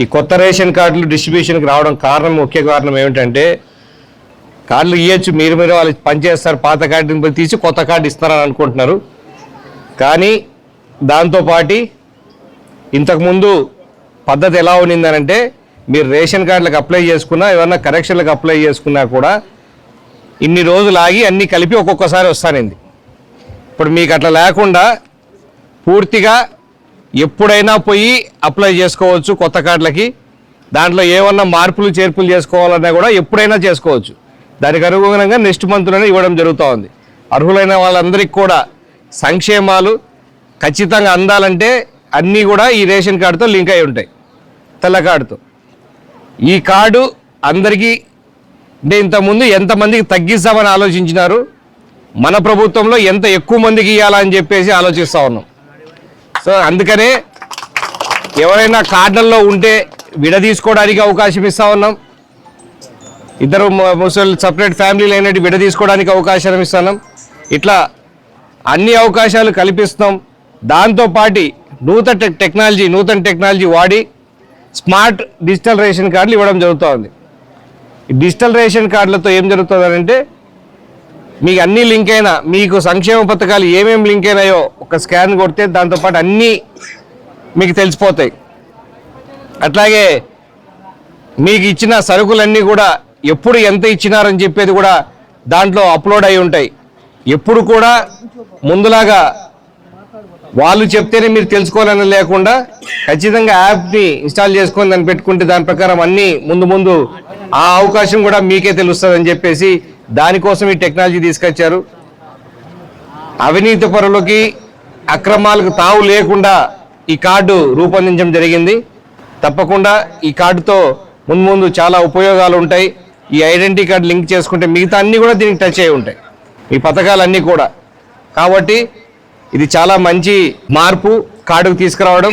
ఈ కొత్త రేషన్ కార్డులు డిస్ట్రిబ్యూషన్కి రావడం కారణం ముఖ్య కారణం ఏమిటంటే కార్డులు ఇవ్వచ్చు మీరు మీరు వాళ్ళు పనిచేస్తారు పాత కార్డుని తీసి కొత్త కార్డు ఇస్తారని అనుకుంటున్నారు. కానీ దాంతోపాటి ఇంతకుముందు పద్ధతి ఎలా ఉన్నిందనంటే మీరు రేషన్ కార్డులకు అప్లై చేసుకున్నా ఏమన్నా కరెక్షన్లకు అప్లై చేసుకున్నా కూడా ఇన్ని రోజులు ఆగి అన్నీ కలిపి ఒక్కొక్కసారి వస్తానింది. ఇప్పుడు మీకు అట్లా లేకుండా పూర్తిగా ఎప్పుడైనా పోయి అప్లై చేసుకోవచ్చు కొత్త కార్డులకి. దాంట్లో ఏమన్నా మార్పులు చేర్పులు చేసుకోవాలన్నా కూడా ఎప్పుడైనా చేసుకోవచ్చు. దానికి అనుగుణంగా నెక్స్ట్ మంత్లోనే ఇవ్వడం జరుగుతూ ఉంది అర్హులైన వాళ్ళందరికీ కూడా సంక్షేమాలు ఖచ్చితంగా అందాలంటే అన్నీ కూడా ఈ రేషన్ కార్డుతో లింక్ అయి ఉంటాయి. తెల్ల కార్డుతో. ఈ కార్డు అందరికీ అంటే ఇంతకుముందు ఎంతమందికి తగ్గిస్తామని ఆలోచించినారు. మన ప్రభుత్వంలో ఎంత ఎక్కువ మందికి ఇవ్వాలని చెప్పేసి ఆలోచిస్తూ ఉన్నాం. సో అందుకనే ఎవరైనా కార్డుల్లో ఉంటే విడదీసుకోవడానికి అవకాశం ఇస్తా ఉన్నాం. ఇద్దరు ముసలి సపరేట్ ఫ్యామిలీలు అయినట్టు విడదీసుకోవడానికి అవకాశం ఇస్తున్నాం ఇట్లా అన్ని అవకాశాలు కల్పిస్తున్నాం. దాంతోపాటి నూతన టెక్నాలజీ నూతన టెక్నాలజీ వాడి స్మార్ట్ డిజిటల్ రేషన్ కార్డులు ఇవ్వడం జరుగుతూ ఉంది. ఈ డిజిటల్ రేషన్ కార్డులతో ఏం జరుగుతుందంటే మీకు అన్ని లింక్ అయినా మీకు సంక్షేమ పథకాలు ఏమేమి లింక్ అయినాయో ఒక స్కాన్ కొడితే దాంతోపాటు అన్నీ మీకు తెలిసిపోతాయి. అట్లాగే మీకు ఇచ్చిన సరుకులన్నీ కూడా ఎప్పుడు ఎంత ఇచ్చినారని చెప్పేది కూడా దాంట్లో అప్లోడ్ అయి ఉంటాయి. ఎప్పుడు కూడా ముందులాగా వాళ్ళు చెప్తేనే మీరు తెలుసుకోవాలని లేకుండా ఖచ్చితంగా యాప్ని ఇన్స్టాల్ చేసుకొని దాన్ని పెట్టుకుంటే దాని ప్రకారం అన్నీ ముందు ముందు ఆ అవకాశం కూడా మీకే తెలుస్తుందని చెప్పేసి దానికోసం ఈ టెక్నాలజీ తీసుకొచ్చారు. అవినీతి పరులకి అక్రమాలకు తావు లేకుండా ఈ కార్డు రూపొందించడం జరిగింది. తప్పకుండా ఈ కార్డుతో ముందు ముందు చాలా ఉపయోగాలు ఉంటాయి. ఈ ఐడెంటిటీ కార్డు లింక్ చేసుకుంటే మిగతా అన్నీ కూడా దీనికి టచ్ అయి ఉంటాయి. ఈ పథకాలన్నీ కూడా. కాబట్టి ఇది చాలా మంచి మార్పు కార్డుకు తీసుకురావడం.